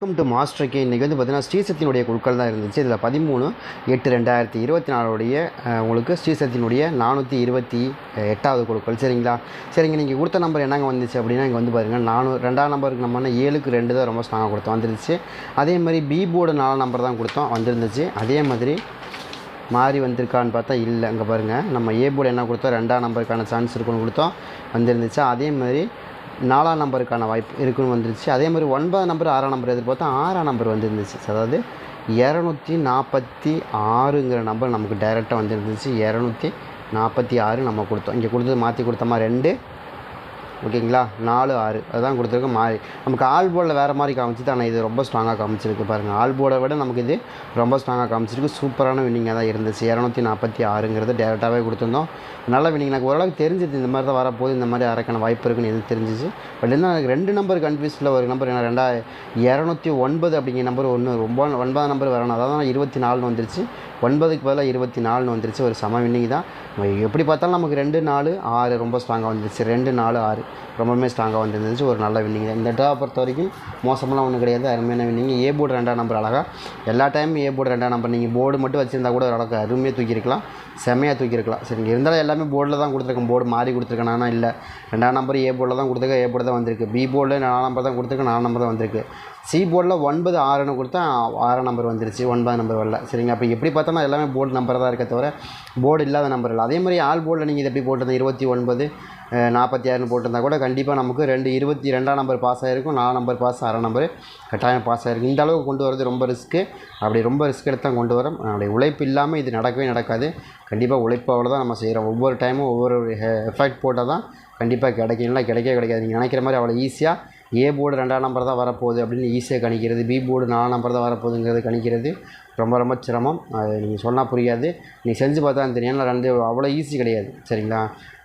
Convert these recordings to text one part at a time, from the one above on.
Welcome to master K இன்றைக்கி வந்து பார்த்தீங்கன்னா ஸ்ரீசக்தியினுடைய குழுக்கள் தான் இருந்துச்சு. இதில் பதிமூணு எட்டு ரெண்டாயிரத்தி இருபத்தி நாலுடைய உங்களுக்கு ஸ்ரீசக்தியினுடைய நானூற்றி இருபத்தி எட்டாவது குழுக்கள். சரிங்களா? சரிங்க நீங்கள் கொடுத்த நம்பர் என்னங்க வந்துச்சு அப்படின்னா இங்கே வந்து பாருங்கள் நானூ ரெண்டாம் நம்பருக்கு நம்ம ஏழுக்கு ரெண்டு தான் ரொம்ப ஸ்ட்ராங்காக கொடுத்தோம். வந்துருந்துச்சு. அதே மாதிரி பி போர்டு நாலு நம்பர் தான் கொடுத்தோம். வந்துருந்துச்சு. அதே மாதிரி மாறி வந்திருக்கான்னு பார்த்தா இல்லை. அங்கே பாருங்கள் நம்ம ஏ போர்டு என்ன கொடுத்தோம் ரெண்டாம் நம்பருக்கான சான்ஸ் இருக்குன்னு கொடுத்தோம். வந்துருந்துச்சு. அதே மாதிரி நாலாம் நம்பருக்கான வாய்ப்பு இருக்குன்னு வந்துருச்சு. அதே மாதிரி ஒன்பதாம் நம்பர் ஆறாம் நம்பர் எதிர்பார்த்தா ஆறாம் நம்பர் வந்துருந்துச்சு. அதாவது இரநூத்தி நாற்பத்தி ஆறுங்கிற நம்பர் நமக்கு டைரெக்டாக வந்துருந்துச்சு. இரநூத்தி நாற்பத்தி ஆறு நம்ம கொடுத்தோம். இங்கே கொடுத்தது மாற்றி கொடுத்தோமா ரெண்டு ஓகேங்களா? நாலு ஆறு. அதுதான் கொடுத்துருக்க மாறி நமக்கு ஆல் போர்டில் வேறு மாதிரி காமிச்சிது. ஆனால் இது ரொம்ப ஸ்ட்ராங்காக காமிச்சிருக்கு பாருங்கள் ஆல் போர்டை விட நமக்கு இது ரொம்ப ஸ்ட்ராங்காக காமிச்சிருக்கு. சூப்பரான வின்னிங்காக தான் இருந்துச்சு. இரநூத்தி நாற்பத்தி ஆறுங்கிறது டேரெக்டாகவே கொடுத்துருந்தோம். நல்ல வின்னிங் எனக்கு ஓரளவுக்கு தெரிஞ்சுது இந்த மாதிரி தான் வரப்போகுது. இந்த மாதிரி அரைக்கான வாய்ப்பு இருக்குன்னு எது தெரிஞ்சிச்சு. பட் இருந்தால் எனக்கு ரெண்டு நம்பர் கன்ஃபியூஸில் ஒரு நம்பர் என்ன ரெண்டா இரநூத்தி ஒன்பது அப்படிங்கிற நம்பர் ஒன்று ரொம்ப ஒன்பதாம் நம்பர் வரணும் அதாவது இருபத்தி நாலுன்னு வந்துருச்சு. ஒன்பதுக்கு பதிலாக இருபத்தி நாலுன்னு வந்துருச்சு. ஒரு சம வின்னிங் தான். எப்படி பார்த்தாலும் நமக்கு ரெண்டு நாலு ஆறு ரொம்ப ஸ்ட்ராங்காக வந்துருச்சு. ரெண்டு நாலு ஆறு ரொம்பவுமே ஸ்ட்ராங்காக வந்துருந்துச்சு. ஒரு நல்ல வின்னிங் தான். இந்த ட்ரா பொறுத்த வரைக்கும் மோசமெல்லாம் ஒன்றும் கிடையாது. அருமையான வின்னிங் ஏ போர்டு ரெண்டாம் நம்பர் அழகாக எல்லா டைமும் ஏ போர்டு ரெண்டாம் நம்பர் நீங்கள் போர்டு மட்டும் வச்சிருந்தா கூட ஓரளவுக்கு அருமையாக தூக்கியிருக்கலாம். செம்மையாக தூக்கியிருக்கலாம். சரிங்க இருந்தாலும் எல்லாமே போர்டில் தான் கொடுத்துருக்கேன். போர்டு மாறி கொடுத்துருக்கேன். ஆனால் இல்லை. ரெண்டாம் நம்பர் ஏ போர்டில் தான் கொடுத்துருக்கேன். ஏ போர்டு தான் வந்திருக்கு. பி போர்டில் நாலாம் நம்பர் தான் கொடுத்துருக்கேன். நாலாம் நம்பர் தான் வந்திருக்கு. சி போர்டில் ஒன்பது ஆறுன்னு கொடுத்தா ஆறாம் நம்பர் வந்துருச்சு. ஒன்பது நம்பர் வரல. சரிங்க அப்போ எப்படி பார்த்தாலும் எல்லாமே போர்டு நம்பர் தான் இருக்க தவிர போர்டு இல்லாத நம்பர் இல்லை. அதே மாதிரி ஆல் போர்டில் நீங்கள் இதை எப்படி போட்டிருந்தீங்க? இருபத்தி ஒன்பது நாற்பத்தி ஆறுன்னு போட்டிருந்தா கூட கண்டிப்பாக நமக்கு ரெண்டு இருபத்தி ரெண்டாம் நம்பர் பாஸ் ஆகிருக்கும் நாலாம் நம்பர் பாஸ் ஆறாம் நம்பர் கட்டாயம் பாஸ் ஆகிருக்கும் இந்த அளவுக்கு கொண்டு வரது ரொம்ப ரிஸ்க்கு அப்படி ரொம்ப ரிஸ்க் எடுத்து தான் கொண்டு வரோம். அப்படி உழைப்பு இல்லாமல் இது நடக்கவே நடக்காது. கண்டிப்பாக உழைப்போட தான் நம்ம செய்கிறோம் ஒவ்வொரு டைமும் ஒவ்வொரு எஃபெக்ட் போட்டால் தான் கண்டிப்பாக கிடைக்கும். இல்லை கிடைக்கவே கிடைக்காது. நீங்கள் நினைக்கிற மாதிரி அவ்வளோ ஈஸியாக ஏ போர்டு ரெண்டாம் நம்பர் தான் வரப்போகுது அப்படின்னு ஈஸியாக கணிக்கிறது. பி போர்டு நாலாம் நம்பர் தான் வரப்போகுதுங்கிறது கணிக்கிறது. ரொம்ப ரொம்ப சிரமம். அது நீங்கள் சொன்னால் புரியாது. நீ செஞ்சு பார்த்தா தெரியும் ஏன்னா ரெண்டு அவ்வளோ ஈஸி கிடையாது. சரிங்களா?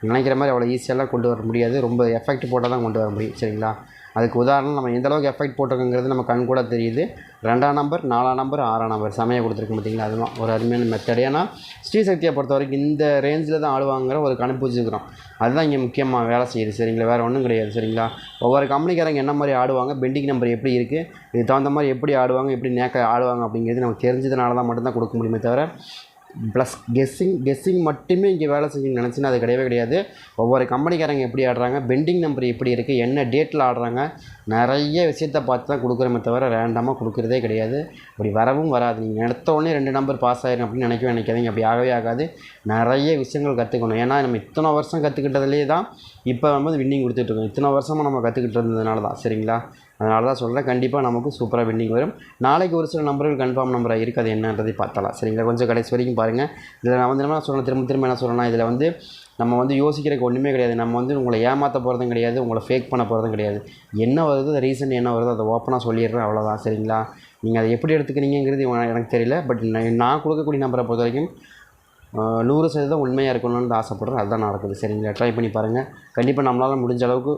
நினைக்கிற மாதிரி அவ்வளோ ஈஸியெல்லாம் கொண்டு வர முடியாது. ரொம்ப எஃபெக்ட் போட்டால் தான் கொண்டு வர முடியும். சரிங்களா? அதுக்கு உதாரணம் நம்ம எந்த அளவுக்கு எஃபெக்ட் போட்டிருக்கோங்கிறது நம்ம கண் கூட தெரியுது. ரெண்டாம் நம்பர் நாலாம் நம்பர் ஆறாம் நம்பர் செமையாக கொடுத்துருக்கு பார்த்தீங்களா? அதுதான் ஒரு அருமையான மெத்தட் ஏன்னா ஸ்ரீசக்தியை பொறுத்த வரைக்கும் இந்த ரேஞ்சில் தான் ஆடுவாங்கிற ஒரு கணிப்பு வச்சுருக்கிறோம் அதுதான் இங்கே முக்கியமாக வேலை செய்யுது. சரிங்களா? வேறு ஒன்றும் கிடையாது. சரிங்களா? ஒவ்வொரு கம்பெனிக்காரங்க என்ன மாதிரி ஆடுவாங்க? பெண்டிங் நம்பர் எப்படி இருக்குது இதுக்கு தகுந்த மாதிரி எப்படி ஆடுவாங்க? எப்படி நேக்க ஆடுவாங்க? அப்படிங்கிறது நமக்கு தெரிஞ்சதுனால தான் மட்டும்தான் கொடுக்க முடியுமே தவிர ப்ளஸ் கெஸ்ஸிங் கெஸ்ஸிங் மட்டுமே இங்கே வேலை செய்யணும்னு நினச்சின்னா அது கிடையவே கிடையாது. ஒவ்வொரு கம்பெனிக்காரங்க எப்படி ஆடுறாங்க பெண்டிங் நம்பர் எப்படி இருக்குது என்ன டேட்டில் ஆடுறாங்க நிறைய விஷயத்த பார்த்து தான் கொடுக்குறோமே தவிர ரேண்டமாக கொடுக்குறதே கிடையாது. அப்படி வரவும் வராது. நீங்கள் எடுத்த உடனே ரெண்டு நம்பர் பாஸ் ஆயிரும் அப்படின்னு நினைக்கவே நினைக்காதீங்க. அப்படி ஆகவே ஆகாது. நிறைய விஷயங்கள் கற்றுக்கணும் ஏன்னா நம்ம இத்தனை வருஷம் கற்றுக்கிட்டதுலேயே தான் இப்போ வந்து வின்னிங் கொடுத்துட்ருக்கோம் இத்தனை வருஷமாக நம்ம கற்றுக்கிட்டு இருந்ததுனால தான் சரிங்களா? அதனால தான் சொல்கிறேன் கண்டிப்பாக நமக்கு சூப்பராக வின்னிங் வரும். நாளைக்கு ஒரு சில நம்பர்கள் கன்ஃபார்ம் நம்பராக இருக்குது அது என்னன்றதை பார்த்தலாம் சரிங்களா? கொஞ்சம் கடைசி வரைக்கும் பாருங்கள் இதில் நான் வந்து என்ன சொல்கிறேன் திரும்ப திரும்ப என்ன சொல்கிறேன்னா இதில் வந்து நம்ம வந்து யோசிக்கிறதுக்கு ஒன்றுமே கிடையாது. நம்ம வந்து உங்களை ஏமாற்ற போகிறதும் கிடையாது. உங்களை ஃபேக் பண்ண போகிறதும் கிடையாது. என்ன வருது? ரீசன் என்ன வருதோ அதை ஓப்பனாக சொல்லிடுறேன். அவ்வளோதான் சரிங்களா? நீங்கள் அதை எப்படி எடுத்துக்கிறீங்கிறது எனக்கு தெரியல. பட் நான் கொடுக்கக்கூடிய நம்பரை பொறுத்த வரைக்கும் நூறு சதவீதம் உண்மையாக இருக்கணும்னு ஆசைப்பட்றேன். அதுதான் நடக்குது. சரிங்களா ட்ரை பண்ணி பாருங்கள் கண்டிப்பாக நம்மளால் முடிஞ்ச அளவுக்கு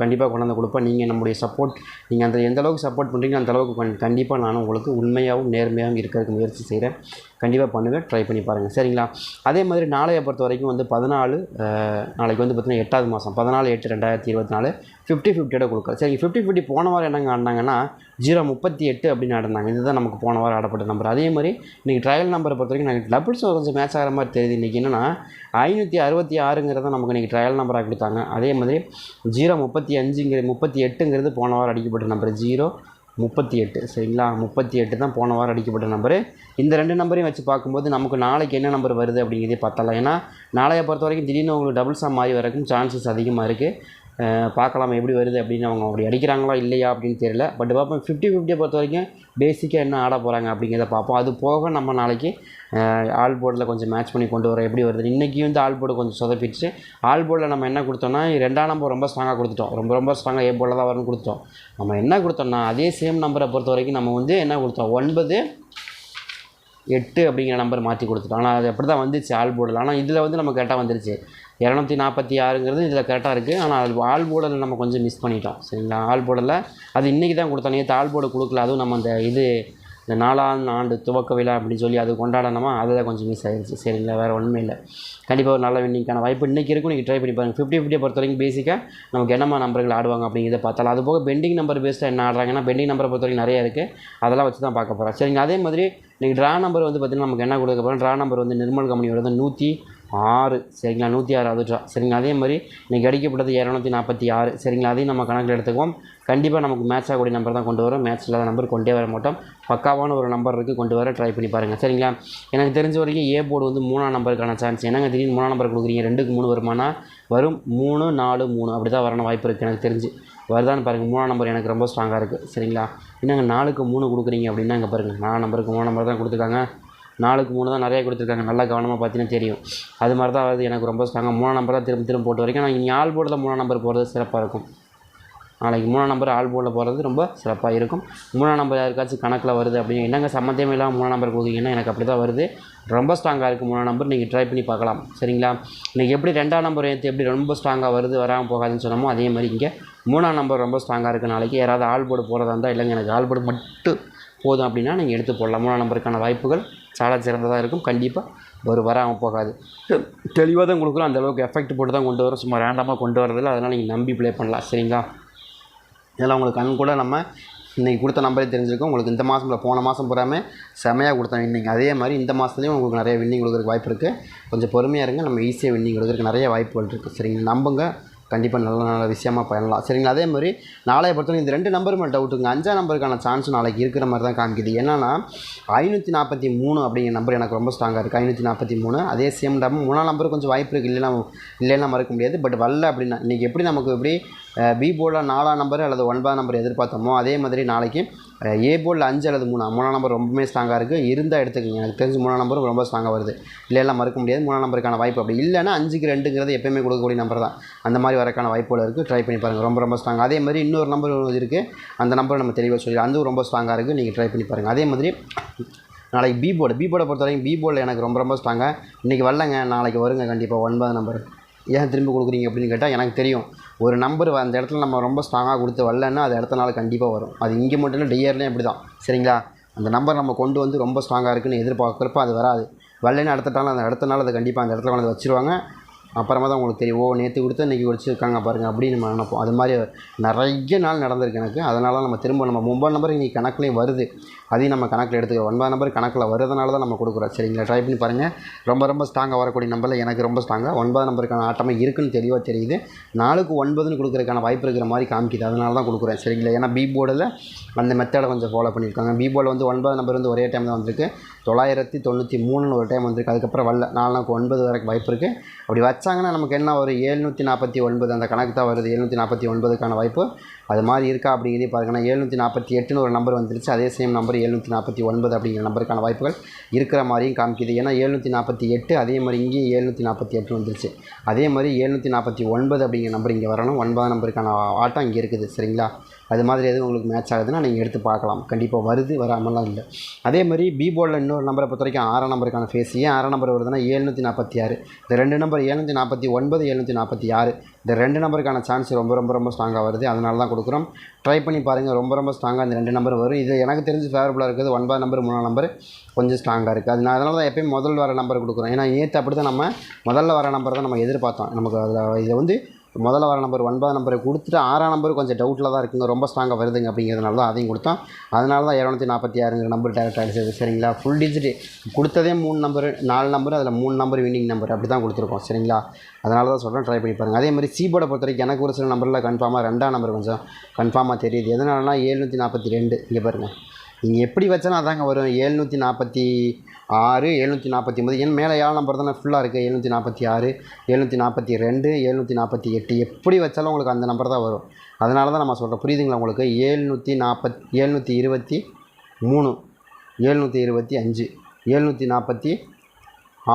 கண்டிப்பாக கொண்டாந்து கொடுப்பேன். நீங்கள் நம்முடைய சப்போர்ட் நீங்கள் அந்த எந்த அளவுக்கு சப்போர்ட் பண்ணுறீங்களோ அந்த அளவுக்கு கண்டிப்பாக நான் உங்களுக்கு உண்மையாகவும் நேர்மையாகவும் இருக்கிறதுக்கு முயற்சி செய்கிறேன் கண்டிப்பாக பண்ணுவேன் ட்ரை பண்ணி பாருங்கள் சரிங்களா? அதே மாதிரி நாளையை பொறுத்த வரைக்கும் வந்து பதினாலு நாளைக்கு வந்து பார்த்திங்கன்னா எட்டாவது மாதம் பதினாலு எட்டு ரெண்டாயிரத்தி இருபத்தி நாலு ஃபிஃப்டி ஃபிஃப்டியோட கொடுக்குறேன் சரி ஃபிஃப்டி ஃபிஃப்டி போன வாரம் என்னங்க ஆடினாங்கன்னா ஜீரோ முப்பத்தி எட்டு அப்படின்னு ஆடினாங்க. இதுதான் நமக்கு போன வாரம் ஆடப்பட்ட நம்பர் அதே மாதிரி இன்றைக்கி ட்ரையல் நம்பரை பொறுத்த வரைக்கும் எனக்கு டபுள்ஸ் கொஞ்சம் மேட்ச் ஆகிற மாதிரி தெரியுது. இன்றைக்கி என்னென்னா ஐநூற்றி அறுபத்தி ஆறுங்கிறத நமக்கு இன்றைக்கி ட்ரையல் நம்பராக கொடுத்தாங்க. அதே மாதிரி ஜீரோ முப்பத்தி அஞ்சுங்கிற முப்பத்தி எட்டுங்கிறது போன வாரம் அடிக்கப்பட்ட நம்பர் ஜீரோ முப்பத்தி எட்டு. சரிங்களா? முப்பத்தி எட்டு தான் போன வாரம் அடிக்கப்பட்ட நம்பரு. இந்த ரெண்டு நம்பரையும் வச்சு பார்க்கும்போது நமக்கு நாளைக்கு என்ன நம்பர் வருது அப்படிங்கிறதே பார்த்தலாம் ஏன்னா நாளையை பொறுத்த வரைக்கும் திடீர்னு உங்களுக்கு டபுள்ஸாக மாறி வரக்கும் சான்சஸ் அதிகமாக இருக்குது பார்க்கலாம் எப்படி வருது அப்படின்னு அவங்க அப்படி அடிக்கிறாங்களா இல்லையா அப்படின்னு தெரியல. பட் பார்ப்போம் ஃபிஃப்டி ஃபிஃப்டியை பொறுத்த வரைக்கும் பேசிக்காக என்ன ஆட போகிறாங்க அப்படிங்கிறத பார்ப்போம். அது போக நம்ம நாளைக்கு ஆல் போர்டில் கொஞ்சம் மேட்ச் பண்ணி கொண்டு வரோம் எப்படி வருது இன்றைக்கி வந்து ஆல் போர்டு கொஞ்சம் சொதப்பிடுச்சு. ஆல் போர்டில் நம்ம என்ன கொடுத்தோம்னா ரெண்டாம் நம்பர் ரொம்ப ஸ்ட்ராங்காக கொடுத்துட்டோம். ரொம்ப ரொம்ப ஸ்ட்ராங்காக ஏ போர்டில் தான் வரும்னு கொடுத்தோம். நம்ம என்ன கொடுத்தோம்னா அதே சேம் நம்பரை பொறுத்த வரைக்கும் நம்ம வந்து என்ன கொடுத்தோம்? ஒன்பது எட்டு அப்படிங்கிற நம்பர் மாற்றி கொடுத்துட்டோம். ஆனால் அது அப்படி தான் வந்துச்சு ஆல் போர்டில் ஆனால் இதில் வந்து நம்ம கரெக்டாக வந்துருச்சு. இரநூத்தி நாற்பத்தி ஆறுங்கிறது இதில் கரெக்டாக இருக்குது ஆனால் அது ஆல் போர்டில் நம்ம கொஞ்சம் மிஸ் பண்ணிட்டோம். சரிங்களா? ஆல் போர்டில் அது இன்றைக்கி தான் கொடுத்தோம். நேற்று ஆல் போர்டு கொடுக்கல. அதுவும் நம்ம அந்த இது இந்த நாலாம் ஆண்டு துவக்க விழா அப்படின்னு சொல்லி அது கொண்டாடணுமா அதில் கொஞ்சம் மிஸ் ஆயிடுச்சு சரிங்களா? வேறு ஒன்றுமே இல்லை. கண்டிப்பாக ஒரு நல்ல வின்னிங்கான வாய்ப்பு இன்றைக்கி இருக்கும். நீங்கள் ட்ரை பண்ணி பாருங்கள் ஃபிஃப்டி ஃபிஃப்டியை பொறுத்த வரைக்கும் பேசிக்காக நமக்கு என்னமா நம்பர்கள் ஆடுவாங்க அப்படிங்கிறத பார்த்தாலும். அது போக பெண்டிங் நம்பர் பேஸ்ட்டாக என்ன ஆடுறாங்கன்னா பெண்டிங் நம்பரை பொறுத்த வரைக்கும் நிறைய இருக்குது அதெல்லாம் வச்சு தான் பார்க்க போகிறோம் சரிங்க அதே மாதிரி நீங்கள் ட்ரா நம்பர் வந்து பார்த்திங்கன்னா நமக்கு என்ன கொடுக்க போகிறோம் ட்ரா நம்பர் வந்து நிர்மல் கம்பெனி வருது நூற்றி ஆறு. சரிங்களா? நூற்றி ஆறாவது ட்ரா சரிங்களா? அதே மாதிரி இன்றைக்கி அடிக்கப்பட்டது இரநூத்தி நாற்பத்தி ஆறு. சரிங்களா? அதையும் நம்ம கணக்கில் எடுத்துக்குவோம். கண்டிப்பாக நமக்கு மேட்ச் ஆகக்கூடிய நம்பர் தான் கொண்டு வரும். மேட்ச் இல்லாத நம்பர் கொண்டே வர மாட்டோம். பக்காவான ஒரு நம்பர் இருக்குது கொண்டு வர ட்ரை பண்ணி பாருங்கள் சரிங்களா? எனக்கு தெரிஞ்ச வரைக்கும் ஏ போர்டு வந்து மூணாம் நம்பருக்கான சான்ஸ் என்னங்க திடீர்னு மூணாம் நம்பர் கொடுக்குறீங்க? ரெண்டுக்கு மூணு வருமானா? வரும் மூணு நாலு மூணு. அப்படி தான் வரணும் வாய்ப்பு இருக்குது எனக்கு தெரிஞ்சு. வருதான்னு பாருங்கள் மூணாம் நம்பர் எனக்கு ரொம்ப ஸ்ட்ராங்காக இருக்குது சரிங்களா? என்னங்க நாலுக்கு மூணு கொடுக்குறீங்க அப்படின்னா இங்கே பாருங்கள் நாலு நம்பருக்கு மூணு நம்பர் தான் கொடுத்துருக்காங்க. நாலுக்கு மூணு தான் நிறைய கொடுத்துருக்காங்க. நல்லா கவனமாக பார்த்தீங்கன்னா தெரியும். அது மாதிரி தான் வருது எனக்கு ரொம்ப ஸ்ட்ராங்காக மூணாம் நம்பர் தான் திரும்ப திரும்ப போட்டு வரைக்கும் நான் இனி ஆள் போர்டில் மூணாம் நம்பர் போகிறது சிறப்பாக இருக்கும். நாளைக்கு மூணாம் நம்பர் ஆள் போர்டில் போகிறது ரொம்ப சிறப்பாக இருக்கும். மூணாம் நம்பர் யாருக்காச்சும் கணக்கில் வருது அப்படின்னு என்னங்க சம்மந்தமே இல்லாமல் மூணாம் நம்பர் கொடுக்குறீங்கன்னா எனக்கு அப்படி தான் வருது. ரொம்ப ஸ்ட்ராங்காக இருக்குது மூணாம் நம்பர் நீங்கள் ட்ரை பண்ணி பார்க்கலாம். சரிங்களா? இன்றைக்கி எப்படி ரெண்டாம் நம்பர் ஏற்று எப்படி ரொம்ப ஸ்ட்ராங்காக வருது வராமல் போகாதுன்னு சொன்னோமோ அதே மாதிரி இங்கே மூணாம் நம்பர் ரொம்ப ஸ்ட்ராங்காக இருக்குது நாளைக்கு யாராவது ஆள் போர்டு போகிறதா இருந்தால் இல்லைங்க எனக்கு ஆள் போர்டு மட்டும் போதும் அப்படின்னா நீங்கள் எடுத்து போடலாம். மூணாம் நம்பருக்கான வாய்ப்புகள் சால சிறந்ததாக இருக்கும். கண்டிப்பாக ஒரு வராமல் போகாது. தெளிவாக தான் கொடுக்குறோம். அந்த அளவுக்கு எஃபெக்ட் போட்டு தான் கொண்டு வரும். சும்மா ரேண்டமாக கொண்டு வரதில்ல அதனால் நீங்கள் நம்பி ப்ளே பண்ணலாம். சரிங்களா? இதெல்லாம் உங்களுக்கு கண் கூட நம்ம இன்றைக்கி கொடுத்த நம்பரே தெரிஞ்சிருக்கும். உங்களுக்கு இந்த மாதம் இல்லை போன மாதம் பூராமே செமையாக கொடுத்த வின்னிங் அதே மாதிரி இந்த மாதத்துலேயும் உங்களுக்கு நிறைய வின்னிங் கொடுக்குறதுக்கு வாய்ப்பு இருக்குது கொஞ்சம் பொறுமையாக இருங்க. நம்ம ஈஸியாக வின்னிங் கொடுக்குறதுக்கு நிறைய வாய்ப்புகள் இருக்குது சரிங்களா? நம்புங்க. கண்டிப்பாக நல்ல நல்ல விஷயமாக பண்ணலாம். சரிங்களா? அதே மாதிரி நாளைய பொறுத்தவரைக்கும் இந்த ரெண்டு நம்பருமே டவுட்டுங்க அஞ்சாம் நம்பருக்கான சான்ஸ் நாளைக்கு இருக்கிற மாதிரி தான் காமிக்குது. என்னென்னா ஐநூற்றி நாற்பத்தி மூணு அப்படிங்கிற நம்பர் எனக்கு ரொம்ப ஸ்ட்ராங்காக இருக்குது ஐநூற்றி நாற்பத்தி மூணு அதே சேம் டைம் மூணாம் நம்பர் கொஞ்சம் வாய்ப்பு இருக்குது இல்லைன்னா இல்லைன்னா மறக்க முடியாது. பட் வரல அப்படின்னா இன்றைக்கி எப்படி நமக்கு எப்படி பி போர்டில் நாலாம் நம்பர் அல்லது ஒன்பதாம் நம்பர் எதிர்பார்த்தோமோ அதே மாதிரி நாளைக்கு ஏ போர்டில் அஞ்சு அல்லது மூணு மூணாம் நம்பர் ரொம்பவே ஸ்ட்ராங்காக இருக்குது இருந்தால் எடுத்துக்கோங்க. எனக்கு தெரிஞ்சு மூணாம் நம்பரும் ரொம்ப ஸ்ட்ராங்காக வருது. இல்லைன்னா மறக்க முடியாது. மூணாம் நம்பருக்கான வாய்ப்பு அப்படி. இல்லைன்னா அஞ்சுக்கு ரெண்டுங்கிறது எப்பயுமே கொடுக்கக்கூடிய நம்பர் தான். அந்த மாதிரி வரக்கான வாய்ப்புகள் இருக்குது ட்ரை பண்ணி பாருங்கள் ரொம்ப ரொம்ப ஸ்ட்ராங் அதே மாதிரி இன்னொரு நம்பர் இருக்குது அந்த நம்பரை நம்ம தெளிவாக சொல்லி அதுவும் ரொம்ப ஸ்ட்ராங்காக இருக்குது நீங்கள் ட்ரை பண்ணி பாருங்கள் அதே மாதிரி நாளைக்கு பி போர்டு பி போர்டை பொறுத்த வரைக்கும் பி போர்டில் எனக்கு ரொம்ப ரொம்ப ஸ்ட்ராங்காக இன்றைக்கி வரலங்க. நாளைக்கு வருங்க. கண்டிப்பாக ஒன்பது நம்பர் ஏன் திரும்பி கொடுக்குறீங்க அப்படின்னு கேட்டால் எனக்கு தெரியும். ஒரு நம்பர் அந்த இடத்துல நம்ம ரொம்ப ஸ்ட்ராங்காக கொடுத்து வரலன்னா அது அடுத்த நாள் கண்டிப்பாக வரும். அது இங்கே மட்டும் இல்லை டிஆர்லேயும் அப்படி தான் சரிங்களா? அந்த நம்பர் நம்ம கொண்டு வந்து ரொம்ப ஸ்ட்ராங்காக இருக்குன்னு எதிர்பார்க்குறப்ப அது வராது. வரலன்னு அடுத்த நாள் அந்த அடுத்த நாள் அதை கண்டிப்பாக அந்த இடத்துல கொண்டு வச்சுருவாங்க. அப்புறமா தான் உங்களுக்கு தெரியும். ஓ நேற்று கொடுத்து இன்றைக்கி வச்சுருக்காங்க பாருங்கள் அப்படின்னு நம்ம நினைப்போம். அது மாதிரி நிறைய நாள் நடந்திருக்கு எனக்கு. அதனால நம்ம திரும்ப நம்ம ஒன்பது நம்பர் இன்றைக்கி கணக்குலேயும் வருது. அதையும் நம்ம கணக்கில் எடுத்துக்கிறோம் ஒன்பது நம்பர் கணக்கில் வருதுனால தான் நம்ம கொடுக்குறோம். சரிங்களா ட்ரை பண்ணி பாருங்கள் ரொம்ப ரொம்ப ஸ்ட்ராங்காக வரக்கூடிய நம்பரில் எனக்கு ரொம்ப ஸ்ட்ராங்காக ஒன்பது நம்பருக்கான ஆட்டமாக இருக்குன்னு தெளிவாக தெரியுது. நாலுக்கு ஒன்பதுன்னு கொடுக்குறதுக்கான வாய்ப்பு இருக்கிற மாதிரி காமிக்குது. அதனால தான் கொடுக்குறேன். சரிங்களா? ஏன்னா பி போர்டில் அந்த மெத்தடை கொஞ்சம் ஃபாலோ பண்ணியிருக்காங்க. பி போர்டில் வந்து ஒன்பது நம்பர் வந்து ஒரே டைம் தான் வந்திருக்கு. தொள்ளாயிரத்தி தொண்ணூற்றி மூணுன்னு ஒரு டைம் வந்திருக்கு. அதுக்கப்புறம் வரல. நாலு நாளுக்கு ஒன்பது வரைக்கும் வாய்ப்பு இருக்குது அப்படி அடித்தாங்கன்னா நமக்கு என்ன ஒரு ஏழ்நூற்றி நாற்பத்தி ஒன்பது. அந்த கணக்கு தான் வருது. எழுநூற்றி நாற்பத்தி ஒன்பதுக்கான வாய்ப்பு அது மாதிரி இருக்கா அப்படிங்கிறதே பாருங்கன்னா எழுநூற்றி நாற்பத்தி எட்டுன்னு ஒரு நம்பர் வந்துருச்சு. அதே சேம் நம்பர் எழுநூற்றி நாற்பத்தி ஒன்பது அப்படிங்கிற நம்பருக்கான வாய்ப்புகள் இருக்கிற மாதிரியும் காமிக்குது. ஏன்னா எழுநூற்றி நாற்பத்தி எட்டு அதே மாதிரி இங்கேயும் எழுநூற்றி நாற்பத்தி எட்டு வந்துருச்சு. அதே மாதிரி எழுநூற்றி நாற்பத்தி ஒன்பது அப்படிங்கிற நம்பர் இங்கே வரணும். ஒன்பதாம் நம்பருக்கான ஆட்டம் இங்கே இருக்குது. சரிங்களா? அது மாதிரி எதுவும் உங்களுக்கு மேட்ச் ஆகுதுன்னா நீங்கள் எடுத்து பார்க்கலாம். கண்டிப்பாக வருது வராமலாம் இல்லை. அதே மாதிரி பி போர்டில் இன்னொரு நம்பரை பொறுத்த வரைக்கும் ஆறாம் நம்பருக்கான ஃபேஸ் ஏன் ஆறாம் நம்பர் வருதுன்னா ஏழ்நூற்றி நாற்பத்தி ஆறு. இந்த ரெண்டு நம்பர் ஏழ்நூற்றி நாற்பத்தி ஒன்பது எழுநூற்றி நாற்பத்தி ஆறு. இந்த ரெண்டு நம்பருக்கான சான்ஸ் ரொம்ப ரொம்ப ரொம்ப ஸ்ட்ராங்காக வருது. அதனால தான் கொடுக்குறோம். ட்ரை பண்ணி பாருங்கள் ரொம்ப ரொம்ப ஸ்ட்ராங்காக இந்த ரெண்டு நம்பர் வரும். இது எனக்கு தெரிஞ்சு ஃபேவரபுளாக இருக்குது ஒன்பது நம்பர் மூணாம் நம்பர் கொஞ்சம் ஸ்ட்ராங்காக இருக்குது அது நான் அதனால தான் எப்பயும் முதல் வர நம்பர் கொடுக்குறோம். ஏன்னா நேற்று அப்படி தான் நம்ம முதல்ல வர நம்பர் தான் நம்ம எதிர்பார்த்தோம். நமக்கு அதில் இதை வந்து முதல்ல வர நம்பர் ஒன்பது நம்பரை கொடுத்துட்டு ஆறாம் நம்பர் கொஞ்சம் டவுட்டில் தான் இருக்குங்க. ரொம்ப ஸ்ட்ராங்காக வருதுங்க அப்படிங்கிறதுனால தான் அதையும் கொடுத்தோம். அதனால தான் இரநூத்தி நாற்பத்தி ஆறுங்கிற நம்பர் டேரக்ட் ஆகிடுச்சு சரிங்களா? ஃபுல் டிஜிட் கொடுத்ததே மூணு நம்பர் நாலு நம்பர் அதில் மூணு நம்பர் வின்னிங் நம்பர் அப்படி தான் கொடுத்துருக்கோம். சரிங்களா? அதனால தான் சொல்கிறேன் ட்ரை பண்ணி பாருங்கள் அதே மாதிரி சீபோர்டை பொறுத்த வரைக்கும் எனக்கு ஒரு சில நம்பரில் கன்ஃபார்மாக ரெண்டாம் நம்பர் கொஞ்சம் கன்ஃபார்மாக தெரியுது. எதனாலனா ஏழ்நூற்றி நாற்பத்தி ரெண்டு. இங்கே பாருங்கள் நீங்கள் எப்படி வச்சாலும் அதாங்க வரும். ஏழ்நூற்றி நாற்பத்தி ஆறு எழுநூற்றி நாற்பத்தி ஒம்பது ஏன் மேலே ஏழு நம்பர் தானே ஃபுல்லாக இருக்குது எழுநூற்றி நாற்பத்தி ஆறு எழுநூற்றி நாற்பத்தி ரெண்டு எழுநூற்றி நாற்பத்தி எட்டு. எப்படி வச்சாலும் உங்களுக்கு அந்த நம்பர் தான் வரும். அதனால தான் நம்ம சொல்கிறோம் புரியுதுங்களா உங்களுக்கு? ஏழ்நூற்றி நாற்பத் ஏழ்நூற்றி இருபத்தி மூணு ஏழ்நூற்றி இருபத்தி அஞ்சு ஏழ்நூற்றி நாற்பத்தி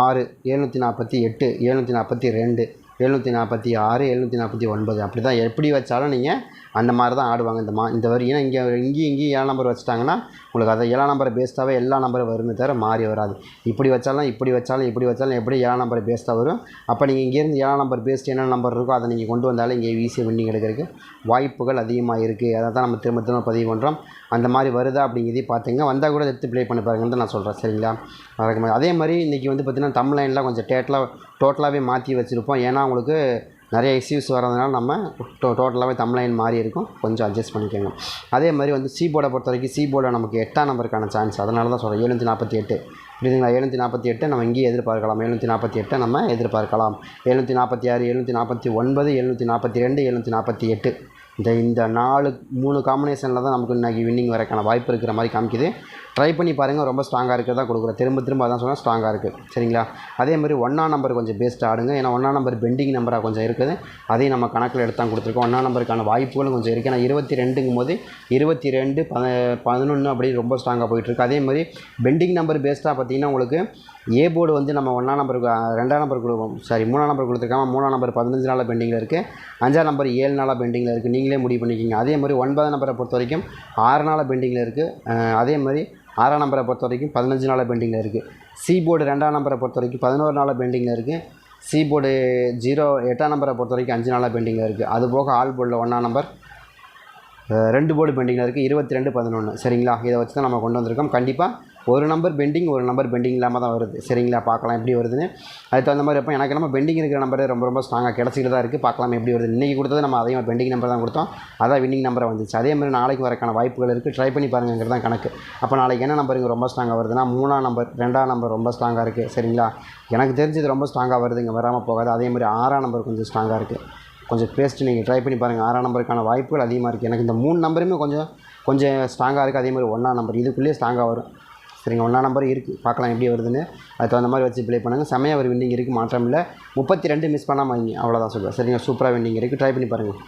ஆறு எழுநூற்றி நாற்பத்தி எட்டு எழுநூற்றி நாற்பத்தி ரெண்டு. எழுநூற்றி நாற்பத்தி ஆறு எழுநூற்றி நாற்பத்தி ஒன்பது. அப்படி தான் எப்படி வச்சாலும் நீங்கள் அந்த மாதிரி தான் ஆடுவாங்க. இந்த மா இந்த வரி ஏன்னா இங்கே இங்கேயும் இங்கேயும் ஏழாம் நம்பர் வச்சுட்டாங்கன்னா உங்களுக்கு அதை ஏழாம் நம்பரை பேஸ்டாகவே எல்லா நம்பரும் வருமே தவிர மாறி வராது. இப்படி வச்சாலும் இப்படி வச்சாலும் இப்படி வச்சாலும் எப்படி ஏழாம் நம்பர் பேஸ்டாக வரும். அப்போ நீங்கள் இங்கேருந்து ஏழாம் நம்பர் பேஸ்ட் என்ன நம்பர் இருக்கோ அதை நீங்கள் கொண்டு வந்தாலும் இங்கே ஈஸியாக வின்னிங் எடுக்கிறதுக்கு வாய்ப்புகள் அதிகமாக இருக்குது அதை தான் நம்ம திரும்ப திரும்ப பதிவு பண்ணுறோம் அந்த மாதிரி வருதா அப்படிங்கிறதையும் பார்த்துங்க வந்தால் கூட எடுத்து ப்ளே பண்ணி பாருங்கன்னு தான் நான் சொல்கிறேன் சரிங்களா? வழக்கமாக அதே மாதிரி இன்றைக்கி வந்து பார்த்திங்கன்னா தமிழ்லைனில் கொஞ்சம் டேட்டலாக டோட்டலாகவே மாற்றி வச்சுருப்போம். ஏன்னா உங்களுக்கு நிறைய இஷ்யூஸ் வரதுனால நம்ம டோ டோட்டலாகவே தமிழ்லைன் மாறி இருக்கும். கொஞ்சம் அட்ஜஸ்ட் பண்ணிக்கோங்க. அதே மாதிரி வந்து சி போர்டை பொறுத்த வரைக்கும் சி போர்டில் நமக்கு எட்டாம் நம்பருக்கான சான்ஸ் அதனால தான் சொல்கிறேன் எழுநூற்றி நாற்பத்தி எட்டு. புரியுதுங்களா? எழுநூற்றி நாற்பத்தி எட்டு நம்ம இங்கேயே எதிர்பார்க்கலாம். எழுநூற்றி நாற்பத்தி எட்டை நம்ம எதிர்பார்க்கலாம். எழுநூற்றி நாற்பத்தி ஆறு எழுநூற்றி நாற்பத்தி ஒன்பது எழுநூற்றி நாற்பத்தி ரெண்டு எழுநூற்றி நாற்பத்தி எட்டு. இந்த இந்த நாலு மூணு காம்பினேஷனில் தான் நமக்கு இன்றைக்கி வின்னிங் வரக்கான வாய்ப்பு இருக்கிற மாதிரி காமிக்குது. ட்ரை பண்ணி பாருங்கள் ரொம்ப ஸ்ட்ராங்காக இருக்கிறதா கொடுக்குறேன். திரும்ப திரும்ப அதான் சொன்னால் ஸ்ட்ராங்காக இருக்குது சரிங்களா? அதே மாதிரி ஒன்றா நம்பர் கொஞ்சம் பேஸ்ட் ஆடுங்க. ஏன்னா ஒன்றா நம்பர் பெண்டிங் நம்பராக கொஞ்சம் இருக்குது. அதையும் நம்ம கணக்கில் எடுத்தான் கொடுத்துருக்கோம். ஒன்றா நம்பருக்கான வாய்ப்புகளும் கொஞ்சம் இருக்குது ஏன்னா இருபத்தி ரெண்டுங்கும் போது இருபத்தி ரெண்டு பத பதினொன்று அப்படி ரொம்ப ஸ்ட்ராங்காக போயிட்டுருக்கு. அதே மாதிரி பெண்டிங் நம்பர் பேஸ்டாக பார்த்தீங்கன்னா உங்களுக்கு ஏ போர்டு வந்து நம்ம ஒன்றாம் நம்பருக்கு ரெண்டாம் நம்பர் கொடுக்கும் சாரி மூணாம் நம்பர் கொடுத்துருக்காம மூணாம் நம்பர் பதினஞ்சு நாளாக பெண்டிங்கில் இருக்குது அஞ்சாம் நம்பர் ஏழு நாளாக பெண்டிங்கில் இருக்குது நீங்களே முடிவு பண்ணிக்கிங்க. அதே மாதிரி ஒன்பதாம் நம்பரை பொறுத்த வரைக்கும் ஆறு நாளாக பெண்டிங்கில் இருக்குது அதே மாதிரி ஆறாம் நம்பரை பொறுத்த வரைக்கும் பதினஞ்சு நாளாக பெண்டிங்கில் இருக்குது சி போர்டு ரெண்டாம் நம்பரை பொறுத்த வரைக்கும் பதினோரு நாளாக பெண்டிங்கில் இருக்குது சி போர்டு ஜீரோ எட்டாம் நம்பரை பொறுத்த வரைக்கும் அஞ்சு நாளாக பெண்டிங்கில் இருக்குது அது போக ஆல் போர்டில் ஒன்றாம் நம்பர் ரெண்டு போர்டு பெண்டிங்கில் இருக்குது. இருபத்தி ரெண்டு பதினொன்று சரிங்களா? இதை வச்சு தான் நம்ம கொண்டு வந்திருக்கோம். கண்டிப்பாக ஒரு நம்பர் பெண்டிங் ஒரு நம்பர் பெண்டிங் இல்லாமல் தான் வருது. சரிங்களா? பார்க்கலாம் எப்படி வருதுன்னு. அதுக்கு தகுந்த மாதிரி இப்போ எனக்கு நம்ம பெண்டிங் இருக்கிற நம்பரே ரொம்ப ரொம்ப ஸ்ட்ராங்காக கிடச்சிக்கிட்டு தான் இருக்குது. பார்க்கலாம் எப்படி வருது. இன்றைக்கி கொடுத்தது நம்ம அதையும் பெண்டிங் நம்பர் தான் கொடுத்தோம். அதான் வின்னிங் நம்பரை வந்துச்சு. அதே மாதிரி நாளைக்கு வரக்கான வாய்ப்புகள் இருக்குது. ட்ரை பண்ணி பாருங்கிறது தான் கணக்கு. அப்போ நாளைக்கு என்ன நம்பருங்க ரொம்ப ஸ்ட்ராங்காக வருதுன்னா மூணாம் நம்பர் ரெண்டாம் நம்பர் ரொம்ப ஸ்ட்ராங்காக இருக்குது. சரிங்களா? எனக்கு தெரிஞ்சது ரொம்ப ஸ்ட்ராங்காக வருதுங்க வராமல் போகாது. அதே மாதிரி ஆறாம் நம்பர் கொஞ்சம் ஸ்ட்ராங்காக இருக்குது. கொஞ்சம் பேஸ்ட்டு நீங்கள் ட்ரை பண்ணி பாருங்கள் ஆறாம் நம்பருக்கான வாய்ப்புகள் அதிகமாக இருக்குது எனக்கு இந்த மூணு நம்பருமே கொஞ்சம் கொஞ்சம் ஸ்ட்ராங்காக இருக்குது அதே மாதிரி ஒன்றாம் நம்பர் இதுக்குள்ளேயே ஸ்ட்ராங்காக வரும். சரிங்க ஒன்றாம் நம்பர் இருக்குது பார்க்கலாம் எப்படி வருதுன்னு. அதுக்கு தகுந்த மாதிரி வச்சு ப்ளே பண்ணுங்கள் செமையாக ஒரு வின்னிங் இருக்குது மாற்றம் இல்லை முப்பத்தி ரெண்டு மிஸ் பண்ணாமல் வைங்க. அவ்வளோதான் சொல்லுவேன். சரிங்க சூப்பராக வின்னிங் இருக்குது ட்ரை பண்ணி பாருங்கள்